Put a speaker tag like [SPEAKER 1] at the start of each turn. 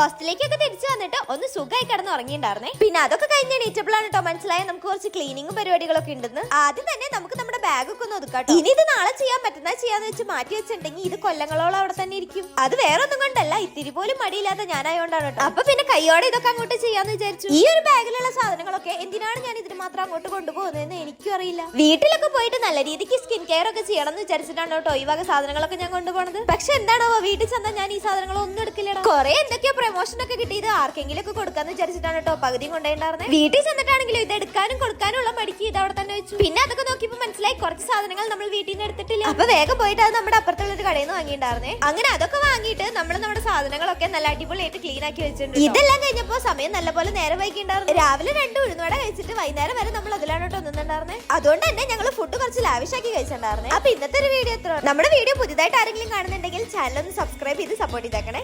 [SPEAKER 1] ഹോസ്റ്റലിലേക്കൊക്കെ തിരിച്ചു വന്നിട്ട് ഒന്ന് സുഖമായി കിടന്ന് ഉറങ്ങിയിട്ടുണ്ടായിരുന്നേ. പിന്നെ അതൊക്കെ കഴിഞ്ഞ് എണീറ്റപ്പോഴാണ് കേട്ടോ മനസ്സിലായ നമുക്ക് കുറച്ച് ക്ലീനിങ്ങും പരിപാടികളൊക്കെ ഉണ്ടെന്ന്. ആദ്യം തന്നെ നമുക്ക് നമ്മുടെ ബാഗൊക്കെ ഒന്ന് ഒതുക്കാട്ടോ ഇനി ഇത് നാളെ ചെയ്യാൻ പറ്റുന്ന ചെയ്യാന്ന് വെച്ച് മാറ്റി വെച്ചിട്ടുണ്ടെങ്കിൽ ഇത് കൊല്ലങ്ങളോളം അവിടെ തന്നെ ഇരിക്കും. അത് വേറെ ഒന്നും കൊണ്ടല്ല ഇത്തിരി പോലും മടിയില്ലാത്ത ഞാനായോണ്ടാണ് കേട്ടോ. അപ്പൊ പിന്നെ കൈയോടെ ഇതൊക്കെ അങ്ങോട്ട് ചെയ്യാന്ന് വിചാരിച്ചു. ഈ ഒരു ബാഗിലുള്ള സാധനങ്ങളൊക്കെ എന്തിനാണ് ഞാൻ ഇതിന് മാത്രം അങ്ങോട്ട് കൊണ്ടുപോകുന്നതെന്ന് എനിക്കും അറിയില്ല. വീട്ടിലൊക്കെ പോയിട്ട് നല്ല രീതിക്ക് സ്കിൻ കെയർ ഒക്കെ ചെയ്യണം എന്ന് വിചാരിച്ചിട്ടാണ് കേട്ടോ ഈ വക സാധനങ്ങളൊക്കെ ഞാൻ കൊണ്ടുപോകുന്നത് പക്ഷെ എന്താണോ വീട്ടിൽ ചെന്നാൽ ഞാൻ ഈ സാധനങ്ങളൊന്നും എടുക്കില്ല കുറെ എന്തൊക്കെയോ പ്രൊമോഷൻ ഒക്കെ കിട്ടിയത് ആർക്കെങ്കിലും ഒക്കെ കൊടുക്കാന്ന് വിചാരിച്ചിട്ടാണ് കേട്ടോ. പകുതിയും കൊണ്ടുപോയിട്ടുണ്ടായിരുന്നത് വീട്ടിൽ ചെന്നിട്ടാണെങ്കിലും ഇത് എടുക്കാനും കൊടുക്കാനും ഉള്ള മടിക്ക് ഇത് അവിടെ തന്നെ വെച്ചു. പിന്നെ അതൊക്കെ നോക്കിയപ്പോ മനസ്സിലായി കുറച്ച് സാധനങ്ങൾ നമ്മൾ വീട്ടിൽ നിന്ന് എടുത്തിട്ടില്ല. അപ്പൊ വേഗം പോയിട്ട് അത് നമ്മുടെ അപ്പുറത്തുള്ള ഒരു കടയിൽ നിന്ന് വാങ്ങിയിട്ടുണ്ടായിരുന്നേ. അങ്ങനെ അതൊക്കെ വാങ്ങിയിട്ട് നമ്മൾ നമ്മുടെ സാധനങ്ങളൊക്കെ നല്ല അടിപൊളിയായിട്ട് ക്ലീൻ ആക്കി വെച്ചിട്ടുണ്ട് ഇതെല്ലാം കഴിഞ്ഞപ്പോ സമയം നല്ലപോലെ നേരെ വൈകിണ്ടായിരുന്നു രാവിലെ രണ്ട് ഉഴുന്നുവട കഴിച്ചിട്ട് വൈകുന്നേരം വരെ നമ്മൾ അതിലാണ് കേട്ടോ നിന്നിട്ടുണ്ടായിരുന്നത് അതുകൊണ്ട് തന്നെ ഞങ്ങൾ ഫുഡ് കുറച്ച് ലാവിഷാക്കി കഴിച്ചിട്ടുണ്ടായിരുന്നേ. അപ്പൊ ഇന്നത്തെ ഒരു വീഡിയോ എത്ര നമ്മുടെ വീഡിയോ പുതിയതായിട്ട് ആരെങ്കിലും കാണുന്നുണ്ടെങ്കിൽ ചാനൽ ഒന്ന് സബ്സ്ക്രൈബ് ചെയ്ത് സപ്പോർട്ട് ചെയ്തേക്കണേ.